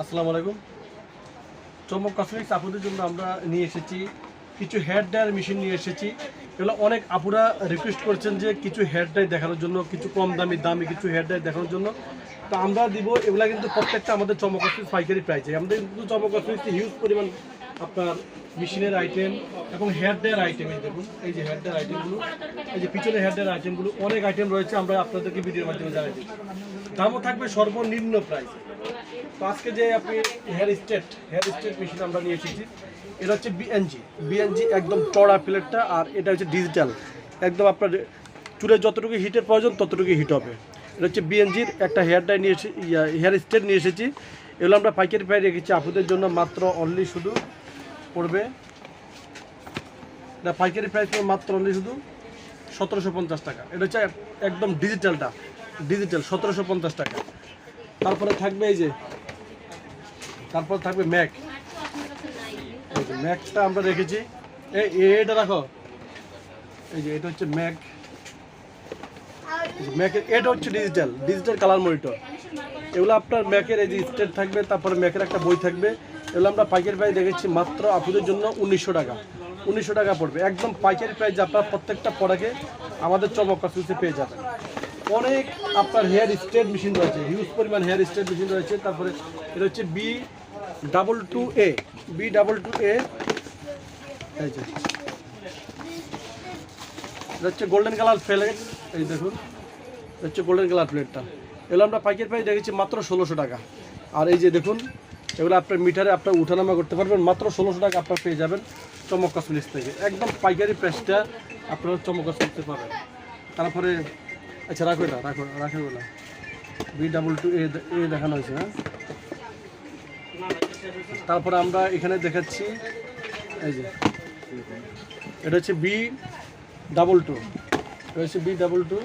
আসসালামু আলাইকুম। চমক কসমেটিক্স আপুদের জন্য আমরা নিয়ে এসেছি। কিছু হেয়ার ড্রায়ার মেশিন নিয়ে এসেছি। এগুলো অনেক আপুরা রিকোয়েস্ট করছেন যে কিছু হেয়ার ড্রাই দেখানোর জন্য, কিছু কম দামি দামি কিছু হেয়ার ড্রাই দেখানোর জন্য। তো আমরা দিব, এগুলো কিন্তু প্রত্যেকটা আমাদের চমক কসমেটিক্স পাইকারি প্রাইসে আমাদের কিন্তু চমক কসমেটিক্স হিউজ পরিমাণ আপনার মেশিনের আইটেম এবং হেয়ার ড্রায়ার আইটেম এই দেখুন। এই যে হেয়ার ড্রায়ার আইটেমগুলো এই যে পিছনে হেয়ার ড্রায়ার আইটেমগুলো অনেক আইটেম রয়েছে। আমরা আপনাদেরকে ভিডিওর মাধ্যমে জানাই দিই দামও থাকবে সর্বনিম্ন প্রাইস তো আজকে যে আপনি hair straight hair straight machine আমরা নিয়ে এসেছি, এটা হচ্ছে বিএনজি বিএনজি একদম চড়া প্লেটটা আর এটা হচ্ছে ডিজিটাল একদম আপনার চুলের যতটুকু হিটের প্রয়োজন ততটুকু হিট হবে। এটা হচ্ছে বিএনজির একটা হেয়ার ডাই নিয়ে এসে হেয়ার স্টেট নিয়ে এসেছি। এগুলো আমরা পাইকারি প্রায় রেখেছি, আপুদের জন্য মাত্র অনলি শুধু পড়বে। এটা পাইকারি প্রাইস মাত্র অনলি শুধু সতেরোশো পঞ্চাশ টাকা। এটা হচ্ছে একদম ডিজিটালটা ডিজিটাল সতেরোশো পঞ্চাশ টাকা। তারপরে থাকবে এই যে তারপর থাকবে ম্যাক। ম্যাকটা আমরা রেখেছি। এই এটা রাখো। এই যে, এটা হচ্ছে ম্যাক। ম্যাকের, এটা হচ্ছে ডিজিটাল ডিজিটাল কালার মনিটর। এগুলো আপনার ম্যাকের, এই যে স্টেট থাকবে, তারপরে ম্যাকের একটা বই থাকবে। এগুলো আমরা পাইকারি প্রাইস দেখেছি মাত্র আপনাদের জন্য উনিশশো টাকা। উনিশশো টাকা পড়বে। একদম পাইকারি প্রাইস আপনার প্রত্যেকটা পড়াকে আমাদের চমক পেয়ে যাবেন। অনেক আপনার হেয়ার স্ট্রেট মেশিন রয়েছে হিউজ পরিমাণ হেয়ার স্ট্রেট মেশিন রয়েছে। তারপরে এটা হচ্ছে B double two A B double two A এটা হচ্ছে গোল্ডেন কালার প্লেট এই দেখুন। এটা হচ্ছে গোল্ডেন কালার প্লেটটা এগুলো আমরা পাইকারি প্রাইস দেখেছি মাত্র ষোলোশো টাকা। আর এই যে দেখুন, এগুলো আপনার মিটারে আপনার উঠানামা করতে পারবেন। মাত্র ষোলোশো টাকা আপনার পেয়ে যাবেন চমক কসমেটিক্স থেকে। একদম পাইকারি প্রাইসটা আপনারা চমক কসমেটিক্সে পাবেন। তারপরে আচ্ছা রাখো এটা, রাখো রাখো না B double two A A দেখানো হয়েছে হ্যাঁ? তারপরে আমরা এখানে দেখাচ্ছি, এই যে, এটা হচ্ছে বি ডাবল টু এটা হচ্ছে বি ডাবল টু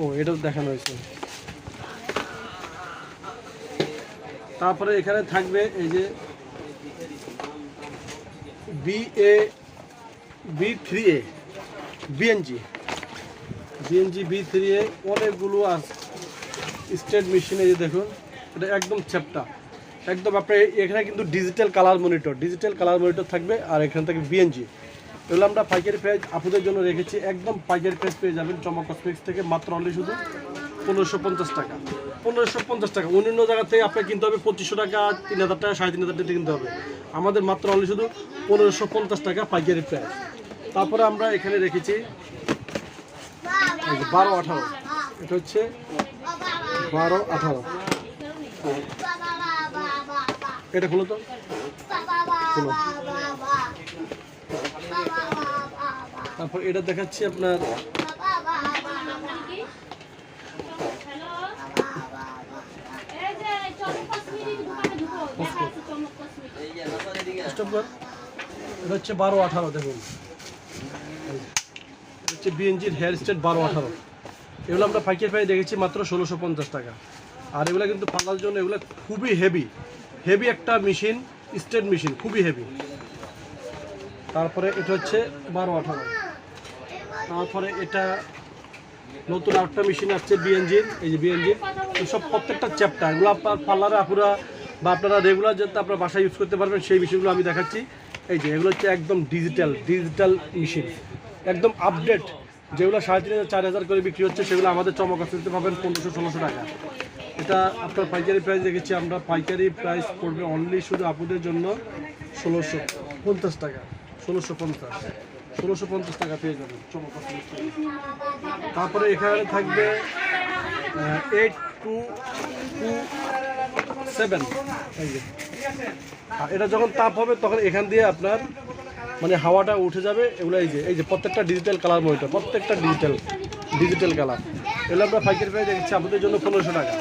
ও, এটাও দেখানো হয়েছে। তারপরে এখানে থাকবে এই যে B A B three A BNG BNG B three A অনেকগুলো আছে স্টেট মেশিনে যে দেখুন, এটা একদম চ্যাপটা। একদম আপনার এখানে কিন্তু digital colour monitor, digital colour monitor থাকবে আর এখানে থাকবে বিএনজি এগুলো আমরা পাইকারি প্রাইস আপুদের জন্য রেখেছি, একদম পাইকারি প্রাইস পেয়ে যাবেন চমক কসমেটিক্স থেকে, মাত্র অনলি শুধু পনেরোশো টাকা। পনেরোশো পঞ্চাশ টাকা। অন্যান্য জায়গা থেকে আপনার কিনতে হবে পঁচিশশো টাকা তিন হাজার টাকা, সাড়ে তিন হাজার টাকা কিনতে হবে। আমাদের মাত্র অনলি শুধু পনেরোশো পঞ্চাশ টাকা পাইকারি প্রাইস। তারপরে আমরা এখানে রেখেছি বারো আঠারো। এটা হচ্ছে বারো আঠারো। এটা খুলো তো। খুলো। তারপর এটা দেখাচ্ছি আপনার স্টপ এটা হচ্ছে বারো আঠারো, দেখুন। হচ্ছে বিএনজির হেয়ার স্টেট বারো আঠারো। এগুলো আমরা পাইকারি প্রায় দেখেছি মাত্র ষোলোশো পঞ্চাশ টাকা। আর এগুলো কিন্তু পাল্লার জন্য এগুলো খুবই হেভি হেভি একটা মেশিন স্টেট মেশিন খুবই হেভি তারপরে এটা হচ্ছে বারো আঠারো। তারপরে এটা নতুন আরেকটা মেশিন আসছে বিএনজির এই যে বিএনজির সব প্রত্যেকটা চ্যাপ্টার এগুলো আপনার পার্লারে আপুরা বা আপনারা রেগুলার যাতে আপনার বাসায় ইউজ করতে পারবেন, সেই মেশিনগুলো আমি দেখাচ্ছি। এই যে, এগুলো হচ্ছে একদম ডিজিটাল ডিজিটাল মেশিন একদম আপডেট যেগুলো সাড়ে তিন হাজার, চার হাজার করে বিক্রি হচ্ছে, সেগুলো আমাদের চমক আসতে পাবেন পনেরোশো, ষোলোশো টাকা। এটা আপনার পাইকারি প্রাইস দেখেছি আমরা। পাইকারি প্রাইস পড়বে অনলি শুধু আপুদের জন্য ষোলোশো পঞ্চাশ টাকা। ষোলোশো পঞ্চাশ। ষোলোশো পঞ্চাশ টাকা পেয়ে যাবেন, চমক তারপরে এখানে থাকবে এইট টু টু সেভেন আর এটা যখন তাপ হবে, তখন এখান দিয়ে আপনার মানে হাওয়াটা উঠে যাবে। এগুলো এই যে এই যে প্রত্যেকটা ডিজিটাল কালার মনিটর প্রত্যেকটা ডিজিটাল ডিজিটাল কালার এগুলো আমরা পাইকারি প্রাইস দেখছি আপনাদের জন্য পনেরোশো টাকা।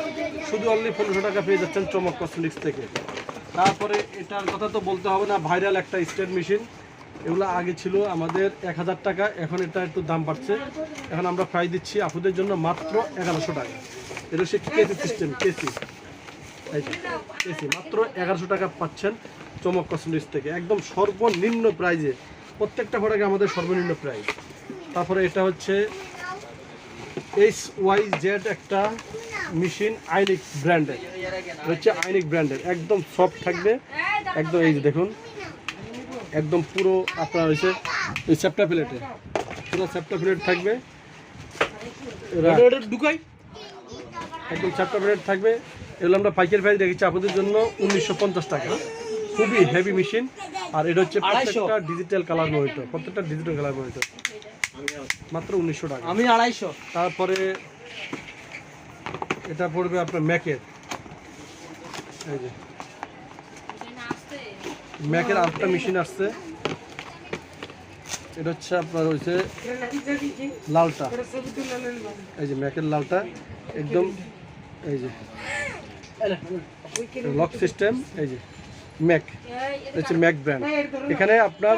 শুধু অনলি পনেরোশো টাকা পেয়ে যাচ্ছেন চমক কসমেটিক্স থেকে। তারপরে এটার কথা তো বলতে হবে না ভাইরাল একটা স্টেট মেশিন এগুলো আগে ছিল আমাদের এক হাজার টাকা, এখন এটা একটু দাম বাড়ছে। এখন আমরা প্রাইস দিচ্ছি আপনাদের জন্য মাত্র এগারোশো টাকা। এটা হচ্ছে কেসি সিস্টেম কেসি মাত্র এগারোশো টাকা পাচ্ছেন চমক কসমেটিক্স থেকে। একদম সর্বনিম্ন প্রাইজে প্রত্যেকটা প্রোডাক্টে আমাদের সর্বনিম্ন প্রাইস তারপরে এটা হচ্ছে এইচ ওয়াই জেড একটা মেশিন আইনিক ব্র্যান্ডের। হচ্ছে আইনিক ব্র্যান্ডের একদম সফট থাকবে। একদম এই যে দেখুন একদম পুরো আপনার হচ্ছে এই চ্যাপ্টা প্লেটে পুরো চ্যাপ্টা প্লেট থাকবে। ঢুকাই। একদম চ্যাপ্টা প্লেট থাকবে। এগুলো আমরা পাইকারি প্রাইস রেখেছি আপনাদের জন্য উনিশশো পঞ্চাশ টাকা। খুবই হেভি মেশিন আর এটা হচ্ছে প্রত্যেকটা ডিজিটাল কালার মনিটর প্রত্যেকটা ডিজিটাল কালার মনিটর মাত্র উনিশশো টাকা। আমি আড়াইশো। তারপরে এটা পড়বে আপনার ম্যাকের এই যে। ম্যাকের আরেকটা মেশিন আসছে। এটা হচ্ছে আপনার হচ্ছে লালটা। এই যে ম্যাকের লালটা। একদম এই যে। লক সিস্টেম, এই যে, ম্যাক হচ্ছে ম্যাক ব্র্যান্ড। এখানে আপনার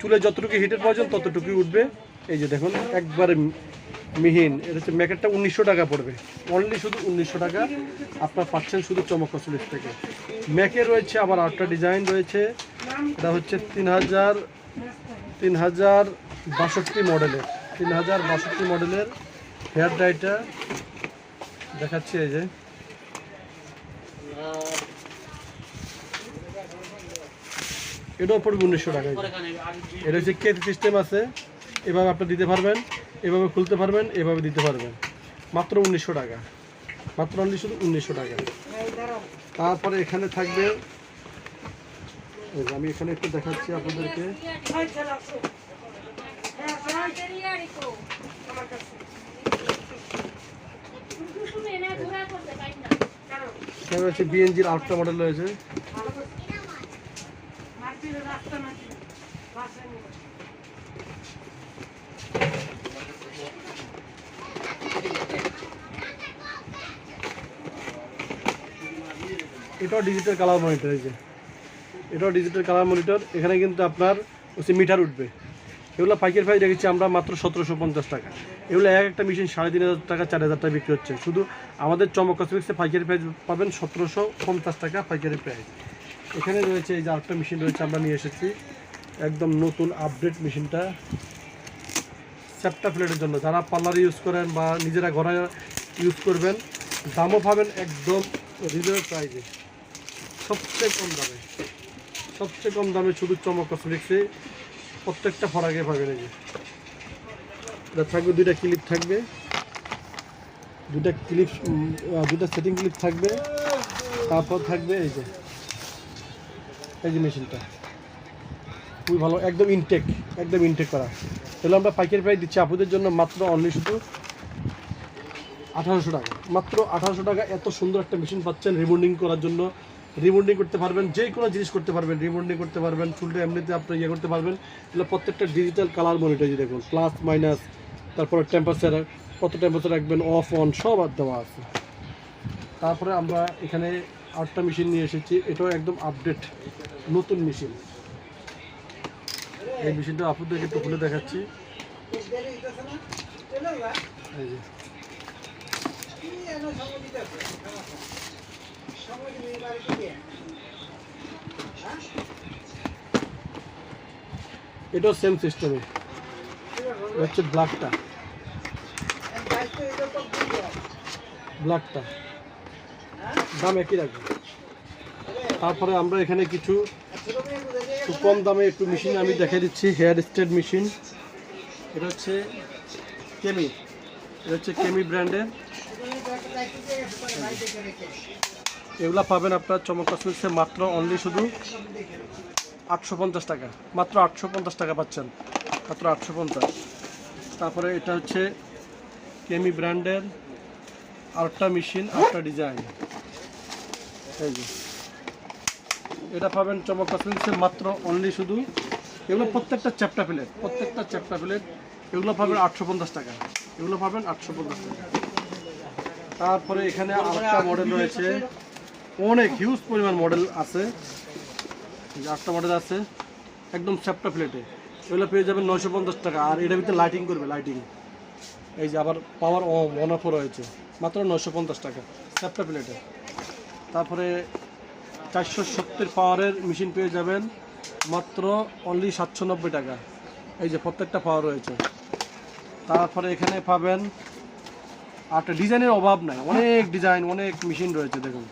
চুলে যতটুকু হিটের প্রয়োজন ততটুকুই উঠবে। এই যে দেখুন, একবারে মিহিন, এটা হচ্ছে ম্যাকেটটা উনিশশো টাকা পড়বে। অনলি শুধু উনিশশো টাকা, আপনার পাচ্ছেন শুধু চমক কসমেটিক্স থেকে। ম্যাকে রয়েছে আবার আটটা ডিজাইন রয়েছে, এটা হচ্ছে তিন হাজার তিন হাজার বাষট্টি মডেলের, তিন হাজার বাষট্টি মডেলের হেয়ার ড্রাইটা দেখাচ্ছি এই যে। এটাও পড়বে উনিশশো টাকা এই যে। এটা হচ্ছে কেস সিস্টেম আছে। এভাবে আপনি দিতে পারবেন, এভাবে খুলতে পারবেন, এভাবে দিতে পারবেন। মাত্র উনিশশো টাকা। মাত্র অনলি শুধু উনিশশো টাকা তারপরে এখানে থাকবে আমি এখানে একটু দেখাচ্ছি আপনাদেরকে। বিএনজির আরেকটা মডেল রয়েছে। এটাও ডিজিটাল কালার মনিটর এই যে। এটাও ডিজিটাল কালার মনিটর এখানে কিন্তু আপনার হচ্ছে মিটার উঠবে। এগুলো পাইকারি প্রাইস রেখেছি আমরা মাত্র সতেরোশো পঞ্চাশ টাকা। এগুলো এক একটা মেশিন সাড়ে তিন হাজার টাকা, চার হাজার টাকা বিক্রি হচ্ছে। শুধু আমাদের চমক কসমেটিক্সে পাইকারি প্রাইস পাবেন সতেরোশো পঞ্চাশ টাকা পাইকারি প্রাইস এখানে রয়েছে এই যে আরেকটা মেশিন রয়েছে, আমরা নিয়ে এসেছি। একদম নতুন আপডেট মেশিনটা চ্যাপটা প্লেটের জন্য। যারা পার্লার ইউজ করেন বা নিজেরা ঘরে ইউজ করবেন, দামও পাবেন একদম রিজনেবল প্রাইসে সবচেয়ে কম দামে। সবচেয়ে কম দামে শুধু চমক কসমেটিক্সে প্রত্যেকটা ফরাকে পাবেন এই যে। এটা থাকবে দুইটা ক্লিপ থাকবে। দুইটা ক্লিপ দুইটা সেটিং ক্লিপ থাকবে। তারপর থাকবে এই যে এই যে মেশিনটা। খুবই ভালো, একদম ইনটেক একদম ইনটেক করা। তাহলে আমরা পাইকারি প্রাইস দিচ্ছি আপুদের জন্য মাত্র অনলি শুধু আঠারোশো টাকা। মাত্র আঠারোশো টাকা এত সুন্দর একটা মেশিন পাচ্ছেন রিবন্ডিং করার জন্য। রিবন্ডিং করতে পারবেন, যে কোনো জিনিস করতে পারবেন রিবন্ডিং করতে পারবেন, চুলটা এমনিতে আপনি ইয়ে করতে পারবেন। এগুলো প্রত্যেকটা ডিজিটাল কালার মনিটর দেখুন প্লাস মাইনাস তারপরে টেম্পারেচার কত টেম্পারেচার রাখবেন অফ অন সব দেওয়া আছে। তারপরে আমরা এখানে আটটা মেশিন নিয়ে এসেছি, এটাও একদম আপডেট নতুন মেশিন এই মেশিনটা আপনাদেরকে একটু খুলে দেখাচ্ছি। এই যে। এটাও সেম সিস্টেমে হচ্ছে ব্ল্যাকটা ব্ল্যাকটা দাম একই রাখবে। তারপরে আমরা এখানে কিছু কম দামে একটু মেশিন আমি দেখাই দিচ্ছি হেয়ার স্ট্রেট মেশিন এটা হচ্ছে কেমি এটা হচ্ছে কেমি ব্র্যান্ডের এগুলা পাবেন আপনার চমক কসমেটিক্সে মাত্র অনলি শুধু আটশো পঞ্চাশ টাকা। মাত্র আটশো পঞ্চাশ টাকা পাচ্ছেন। মাত্র আটশো পঞ্চাশ। তারপরে এটা হচ্ছে কেমি ব্র্যান্ডের আরেকটা মেশিন আরেকটা ডিজাইন এই যে। এটা পাবেন চমক কসমেটিক্সে মাত্র অনলি শুধু এগুলো প্রত্যেকটা চ্যাপ্টা প্লেট, প্রত্যেকটা চ্যাপ্টা প্লেট, এগুলো পাবেন আটশো পঞ্চাশ টাকা। এগুলো পাবেন আটশো পঞ্চাশ টাকা। তারপরে এখানে আরেকটা মডেল রয়েছে অনেক হিউজ পরিমাণ মডেল আছে। আটটা মডেল আছে, একদম চ্যাপ্টা প্লেটে। এগুলো পেয়ে যাবেন নয়শো পঞ্চাশ টাকা। আর এটার ভিতরে লাইটিং করবে লাইটিং এই যে আবার পাওয়ার অন অফও রয়েছে। মাত্র নয়শো পঞ্চাশ টাকা, চ্যাপ্টা প্লেটে। তারপরে চারশো সত্তর পাওয়ারের মেশিন পেয়ে যাবেন, মাত্র অনলি সাতশো নব্বই টাকা। এই যে প্রত্যেকটা পাওয়ার রয়েছে। তারপরে এখানে পাবেন একটা ডিজাইনের অভাব নাই। অনেক ডিজাইন অনেক মেশিন রয়েছে, দেখুন।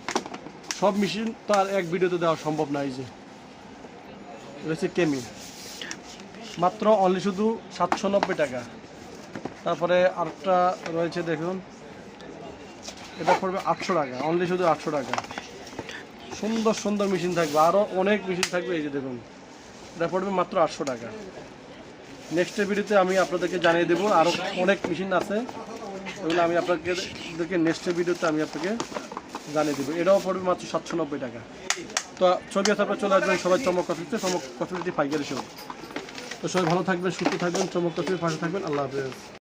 সব মেশিন তো আর এক ভিডিওতে দেওয়া সম্ভব না এই যে রয়েছে কেমি মাত্র অনলি শুধু সাতশো নব্বই টাকা। তারপরে আরেকটা রয়েছে, দেখুন। এটা পড়বে আটশো টাকা অনলি শুধু আটশো টাকা। সুন্দর সুন্দর মেশিন থাকবে। আরও অনেক মেশিন থাকবে এই যে, দেখুন। এটা পড়বে মাত্র আটশো টাকা। নেক্সটের ভিডিওতে আমি আপনাদেরকে জানিয়ে দেবো আরও অনেক মেশিন আছে। এগুলো আমি আপনাকে দেখে নেক্সটের ভিডিওতে আমি আপনাকে জানিয়ে দেবো। এটাও পড়বে মাত্র সাতশো নব্বই টাকা। তো ছবি আছে, আপনার চলে আসবেন সবাই চমক কফিতে চমক কফিটি ফাইগারি সব তো সবাই ভালো থাকবেন, সুস্থ থাকবেন, চমক কফির পাশে থাকবেন, আল্লাহ হাফেজ।